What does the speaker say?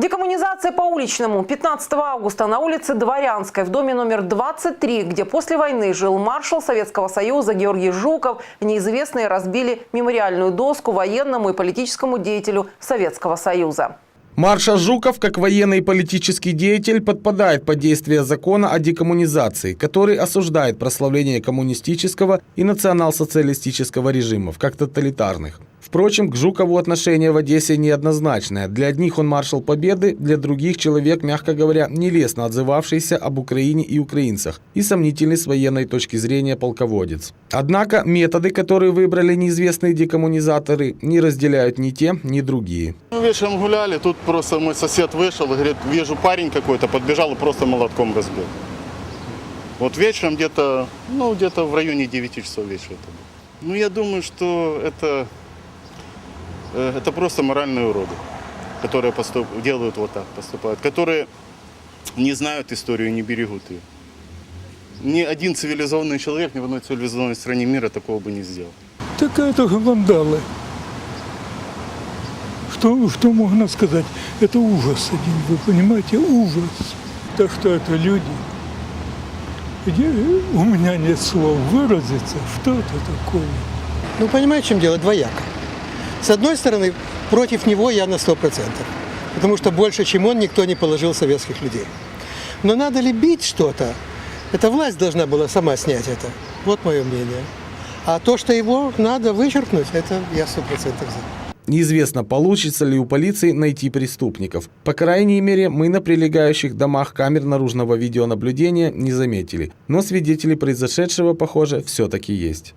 Декоммунизация по уличному. 15 августа на улице Дворянской в доме номер 23, где после войны жил маршал Советского Союза Георгий Жуков, неизвестные разбили мемориальную доску военному и политическому деятелю Советского Союза. Маршал Жуков, как военный и политический деятель, подпадает под действие закона о декоммунизации, который осуждает прославление коммунистического и национал-социалистического режимов, как тоталитарных. Впрочем, к Жукову отношение в Одессе неоднозначное. Для одних он маршал Победы, для других человек, мягко говоря, нелестно отзывавшийся об Украине и украинцах и сомнительный с военной точки зрения полководец. Однако методы, которые выбрали неизвестные декоммунизаторы, не разделяют ни те, ни другие. Мы вечером гуляли, тут просто мой сосед вышел и говорит, вижу парень какой-то, подбежал и просто молотком разбил. Вот вечером где-то, ну где-то в районе 9 часов вечера. Ну я думаю, что это, это просто моральные уроды, которые поступ, делают вот так, поступают, которые не знают историю и не берегут ее. Ни один цивилизованный человек ни в одной цивилизованной стране мира такого бы не сделал. Так это вандалы. Что, что можно сказать? Это ужас один, вы понимаете, ужас. Так что это люди. Где у меня нет слов выразиться, что это такое. Ну, понимаете, в чем дело? Двояко. С одной стороны, против него я на 100%. Потому что больше, чем он, никто не положил советских людей. Но надо ли бить что-то? Эта власть должна была сама снять это. Вот мое мнение. А то, что его надо вычеркнуть, это я 100% за. Неизвестно, получится ли у полиции найти преступников. По крайней мере, мы на прилегающих домах камер наружного видеонаблюдения не заметили. Но свидетели произошедшего, похоже, все-таки есть.